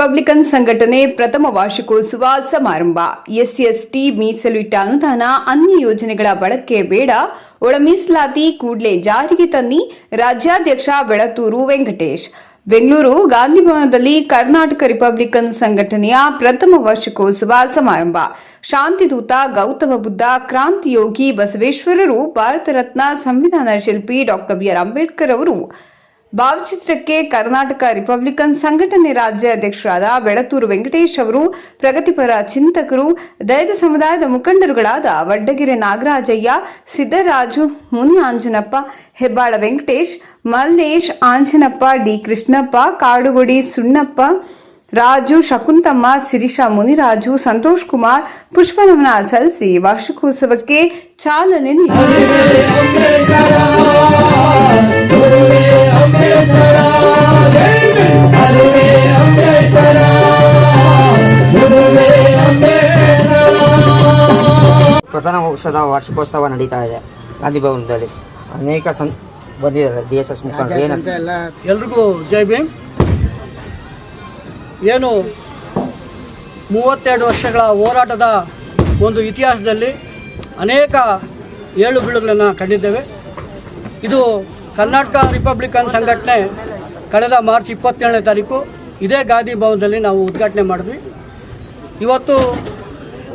Republican ಸಂಘಟನೆ ಪ್ರಥಮ ವಾರ್ಷಿಕೋತ್ಸವ ಸಮಾರಂಭ ಎಸ್ಎಸ್ಟಿ ಮೀಸಲಿಟ್ಟ ಅನುದಾನ ಅನ್ಯ ಯೋಜನೆಗಳ ಬಳಕೆ ಬೇಡ ಒಳ ಮೀಸಲಾತಿ ಕೂಡಲೇ ಜಾರಿಗೆ ತನ್ನಿ ರಾಜ್ಯಾಧ್ಯಕ್ಷ ಬೆಳತೂರು ವೆಂಕಟೇಶ್ ಬೆಂಗಳೂರು ಗಾಂಧಿ ಭವನದಲ್ಲಿ ಕರ್ನಾಟಕ ರಿಪಬ್ಲಿಕನ್ ಸಂಘಟನೆಯ ಪ್ರಥಮ ವಾರ್ಷಿಕೋತ್ಸವ ಸಮಾರಂಭ ಶಾಂತಿದೂತ ಗೌತಮ ಬುದ್ಧ ಕ್ರಾಂತಿಯೋಗಿ ಬಸವೇಶ್ವರರು ಭಾರತ ರತ್ನ ಸಂವಿಧಾನ ಶಿಲ್ಪಿ ಡಾಕ್ಟರ್ ಬಿಆರ್ ಅಂಬೇಡ್ಕರ್ ಅವರು ಭಾವಚಿತ್ರಕ್ಕೆ ಕರ್ನಾಟಕ ರಿಪಬ್ಲಿಕನ್ ಸಂಘಟನೆ ರಾಜ್ಯ ಅಧ್ಯಕ್ಷರಾದ ಬೆಳತೂರು ವೆಂಕಟೇಶ್ ಅವರು, ಪ್ರಗತಿಪರ ಚಿಂತಕರು, ದಲಿತ ಸಮುದಾಯದ ಮುಖಂಡರುಗಳಾದ ವಡ್ಡಗೆರೆ ನಾಗರಾಜಯ್ಯ, ಸಿದ್ದರಾಜು ಮುನಿ ಆಂಜನಪ್ಪ ಹೆಬ್ಬಾಳ ವೆಂಕಟೇಶ್, ಮಲ್ಲೇಶ್, ಆಂಜನಪ್ಪ, ಡಿ ಕೃಷ್ಣಪ್ಪ, ಕಾಡುಗೊಡಿ ಸುಣ್ಣಪ್ಪ, ರಾಜು, ಶಕುಂತಮ್ಮ ಸಿರಿಷಾ ಮುನಿರಾಜು, ಸಂತೋಷ್ ಕುಮಾರ್ ಪುಷ್ಪನಮನ ಸಲ್ಲಿಸಿ ವಾರ್ಷಿಕೋತ್ಸವಕ್ಕೆ ಚಾಲನೆ ನೀಡಿದರು ಪ್ರಧಾನ ವರ್ಷದ ವಾರ್ಷಿಕೋತ್ಸವ ನಡೀತಾ ಇದೆ ಗಾಂಧಿ ಭವನದಲ್ಲಿ ಅನೇಕ ಸಂ ಬಂದಿದ್ದಾರೆ ಡಿ ಎಸ್ ಎಸ್ ಮುಖಂಡರು. ಏನಂತ? ಎಲ್ರಿಗೂ ಜೈ ಭೀಮ್. ಏನು ಮೂವತ್ತೆರಡು ವರ್ಷಗಳ ಹೋರಾಟದ ಒಂದು ಇತಿಹಾಸದಲ್ಲಿ ಅನೇಕ ಏಳು ಬೀಳುಗಳನ್ನು ಕಂಡಿದ್ದೇವೆ. ಇದು ಕರ್ನಾಟಕ ರಿಪಬ್ಲಿಕನ್ ಸಂಘಟನೆ ಕಳೆದ ಮಾರ್ಚ್ ಇಪ್ಪತ್ತೇಳನೇ ತಾರೀಕು ಇದೇ ಗಾಂಧಿ ಭವನದಲ್ಲಿ ನಾವು ಉದ್ಘಾಟನೆ ಮಾಡಿದ್ವಿ. ಇವತ್ತು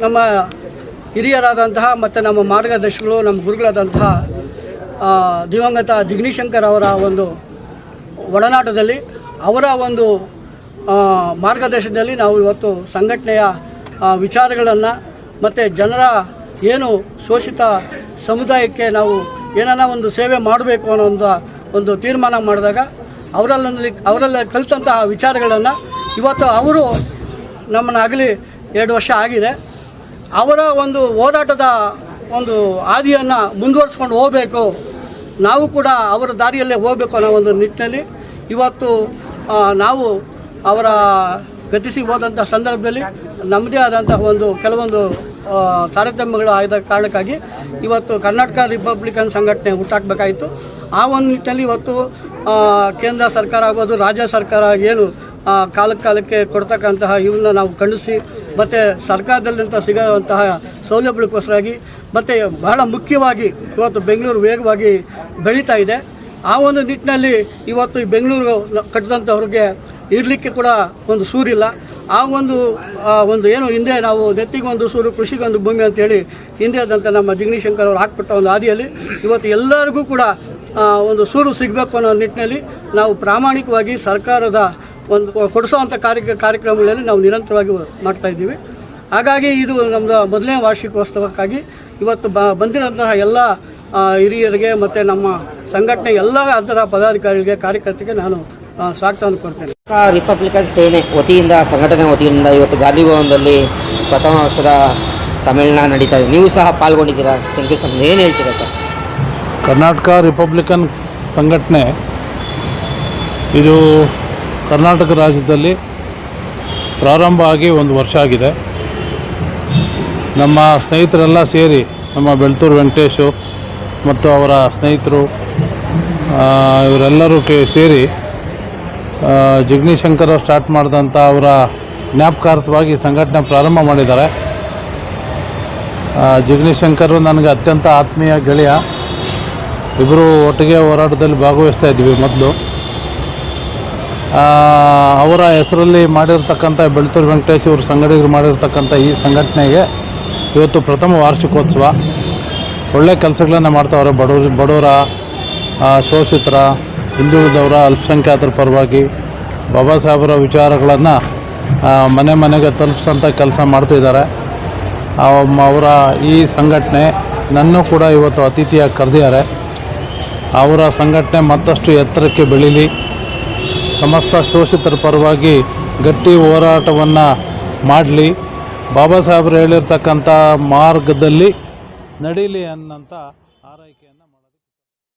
ನಮ್ಮ ಹಿರಿಯರಾದಂತಹ ಮತ್ತು ನಮ್ಮ ಮಾರ್ಗದರ್ಶಿಗಳು, ನಮ್ಮ ಗುರುಗಳಾದಂತಹ ದಿವಂಗತ ದಿಗ್ನಿಶಂಕರ್ ಅವರ ಒಂದು ಒಡನಾಟದಲ್ಲಿ, ಅವರ ಒಂದು ಮಾರ್ಗದರ್ಶನದಲ್ಲಿ ನಾವು ಇವತ್ತು ಸಂಘಟನೆಯ ವಿಚಾರಗಳನ್ನು ಮತ್ತು ಜನರ ಏನು ಶೋಷಿತ ಸಮುದಾಯಕ್ಕೆ ನಾವು ಏನನ್ನ ಒಂದು ಸೇವೆ ಮಾಡಬೇಕು ಅನ್ನೋ ಒಂದು ಒಂದು ತೀರ್ಮಾನ ಮಾಡಿದಾಗ ಅವರಲ್ಲಿ ಅವರಲ್ಲಿ ಕಲಿತಂತಹ ವಿಚಾರಗಳನ್ನು ಇವತ್ತು ಅವರು ನಮ್ಮನ್ನಾಗಲಿ ಎರಡು ವರ್ಷ ಆಗಿದೆ. ಅವರ ಒಂದು ಹೋರಾಟದ ಒಂದು ಹಾದಿಯನ್ನು ಮುಂದುವರಿಸ್ಕೊಂಡು ಹೋಗಬೇಕು. ನಾವು ಕೂಡ ಅವರ ದಾರಿಯಲ್ಲೇ ಹೋಗಬೇಕು ಅನ್ನೋ ಒಂದು ನಿಟ್ಟಿನಲ್ಲಿ ಇವತ್ತು ನಾವು ಅವರ ಗತಿಸಿ ಹೋದಂಥ ಸಂದರ್ಭದಲ್ಲಿ ನಮ್ಮದೇ ಆದಂತಹ ಒಂದು ಕೆಲವೊಂದು ತಾರತಮ್ಯಗಳು ಆದ ಕಾರಣಕ್ಕಾಗಿ ಇವತ್ತು ಕರ್ನಾಟಕ ರಿಪಬ್ಲಿಕನ್ ಸಂಘಟನೆ ಹುಟ್ಟಾಕಬೇಕಾಯಿತು ಆ ಒಂದು ನಿಟ್ಟಿನಲ್ಲಿ ಇವತ್ತು ಕೇಂದ್ರ ಸರ್ಕಾರ ಆಗ್ಬೋದು, ರಾಜ್ಯ ಸರ್ಕಾರ ಏನು ಕಾಲಕ್ಕೆ ಕಾಲಕ್ಕೆ ಕೊಡ್ತಕ್ಕಂತಹ ಇವನ್ನ ನಾವು ಖಂಡಿಸಿ, ಮತ್ತು ಸರ್ಕಾರದಲ್ಲಿಂತ ಸಿಗುವಂತಹ ಸೌಲಭ್ಯಗಳಿಗೋಸ್ಕರಾಗಿ ಮತ್ತು ಬಹಳ ಮುಖ್ಯವಾಗಿ ಇವತ್ತು ಬೆಂಗಳೂರು ವೇಗವಾಗಿ ಬೆಳೀತಾ ಇದೆ. ಆ ಒಂದು ನಿಟ್ಟಿನಲ್ಲಿ ಇವತ್ತು ಈ ಬೆಂಗಳೂರು ಕಟ್ಟಿದಂಥವ್ರಿಗೆ ಇರಲಿಕ್ಕೆ ಕೂಡ ಒಂದು ಸೂರಿಲ್ಲ. ಆ ಒಂದು ಒಂದು ಏನು ಹಿಂದೆ ನಾವು ನೆತ್ತಿಗೊಂದು ಸೂರು ಕೃಷಿಗೊಂದು ಭೂಮಿ ಅಂತೇಳಿ ಹಿಂದೆ ಆದಂಥ ನಮ್ಮ ಜಿಗ್ನಿಶಂಕರ್ ಅವರು ಹಾಕ್ಬಿಟ್ಟ ಒಂದು ಹಾದಿಯಲ್ಲಿ ಇವತ್ತು ಎಲ್ಲರಿಗೂ ಕೂಡ ಒಂದು ಸೂರು ಸಿಗಬೇಕು ಅನ್ನೋ ನಿಟ್ಟಿನಲ್ಲಿ ನಾವು ಪ್ರಾಮಾಣಿಕವಾಗಿ ಸರ್ಕಾರದ ಒಂದು ಕೊಡಿಸುವಂಥ ಕಾರ್ಯ ಕಾರ್ಯಕ್ರಮಗಳಲ್ಲಿ ನಾವು ನಿರಂತರವಾಗಿ ಮಾಡ್ತಾ ಇದ್ದೀವಿ. ಹಾಗಾಗಿ ಇದು ನಮ್ಮದು ಮೊದಲನೇ ವಾರ್ಷಿಕೋತ್ಸವಕ್ಕಾಗಿ ಇವತ್ತು ಬ ಬಂದಿರೋಂತಹ ಎಲ್ಲ ಹಿರಿಯರಿಗೆ ಮತ್ತು ನಮ್ಮ ಸಂಘಟನೆ ಎಲ್ಲ ಅದರ ಪದಾಧಿಕಾರಿಗಳಿಗೆ ಕಾರ್ಯಕರ್ತರಿಗೆ ನಾನು ಆ, ಸ್ವಾಗತವನ್ನು ಕೊಡ್ತೇನೆ. ರಿಪಬ್ಲಿಕನ್ ಸೇನೆ ವತಿಯಿಂದ ಸಂಘಟನೆ ವತಿಯಿಂದ ಇವತ್ತು ಗಾಂಧಿ ಭವನದಲ್ಲಿ ಪ್ರಥಮ ವರ್ಷದ ಸಮ್ಮೇಳನ ನಡೀತಾ ಇದೆ. ನೀವು ಸಹ ಪಾಲ್ಗೊಂಡಿದ್ದೀರಾ? ಸಂಕೀರ್ತನ ಏನು ಹೇಳ್ತೀರಾ ಸರ್? ಕರ್ನಾಟಕ ರಿಪಬ್ಲಿಕನ್ ಸಂಘಟನೆ ಇದು ಕರ್ನಾಟಕ ರಾಜ್ಯದಲ್ಲಿ ಪ್ರಾರಂಭ ಆಗಿ ಒಂದು ವರ್ಷ ಆಗಿದೆ. ನಮ್ಮ ಸ್ನೇಹಿತರೆಲ್ಲ ಸೇರಿ ನಮ್ಮ ಬೆಳ್ತೂರು ವೆಂಕಟೇಶು ಮತ್ತು ಅವರ ಸ್ನೇಹಿತರು ಇವರೆಲ್ಲರೂ ಕೇ, ಸೇರಿ ಜಿಗ್ನಿಶಂಕರ್ ಅವರು ಸ್ಟಾರ್ಟ್ ಮಾಡಿದಂಥ ಅವರ ಜ್ಞಾಪಕಾರ್ಥವಾಗಿ ಸಂಘಟನೆ ಪ್ರಾರಂಭ ಮಾಡಿದ್ದಾರೆ. ಜಿಗ್ನಿಶಂಕರ್ ನನಗೆ ಅತ್ಯಂತ ಆತ್ಮೀಯ ಗೆಳೆಯ. ಇಬ್ಬರು ಒಟ್ಟಿಗೆ ಹೋರಾಟದಲ್ಲಿ ಭಾಗವಹಿಸ್ತಾ ಇದ್ವಿ ಮೊದಲು. ಅವರ ಹೆಸರಲ್ಲಿ ಮಾಡಿರ್ತಕ್ಕಂಥ ಬೆಳ್ತೂರು ವೆಂಕಟೇಶ್ ಇವರು ಸಂಘಟಕರು ಮಾಡಿರ್ತಕ್ಕಂಥ ಈ ಸಂಘಟನೆಗೆ ಇವತ್ತು ಪ್ರಥಮ ವಾರ್ಷಿಕೋತ್ಸವ. ಒಳ್ಳೆ ಕೆಲಸಗಳನ್ನು ಮಾಡ್ತಾವ್ರೆ ಬಡವ್ರ, ಬಡವರ ಶೋಷಿತರ, ಹಿಂದುಳಿದವರ ಅಲ್ಪಸಂಖ್ಯಾತರ ಪರವಾಗಿ. ಬಾಬಾ ಸಾಹೇಬರ ವಿಚಾರಗಳನ್ನು ಮನೆ ಮನೆಗೆ ತಲುಪಿಸೋಂಥ ಕೆಲಸ ಮಾಡ್ತಿದ್ದಾರೆ. ಅವರ ಈ ಸಂಘಟನೆ ನನ್ನೂ ಕೂಡ ಇವತ್ತು ಅತಿಥಿಯಾಗಿ ಕರೆದಿದ್ದಾರೆ. ಅವರ ಸಂಘಟನೆ ಮತ್ತಷ್ಟು ಎತ್ತರಕ್ಕೆ ಬೆಳೀಲಿ. ಸಮಸ್ತ ಶೋಷಿತರ ಪರವಾಗಿ ಗಟ್ಟಿ ಹೋರಾಟವನ್ನು ಮಾಡಲಿ. ಬಾಬಾ ಸಾಹೇಬರು ಹೇಳಿರ್ತಕ್ಕಂಥ ಮಾರ್ಗದಲ್ಲಿ ನಡೀಲಿ ಅನ್ನೋಂಥ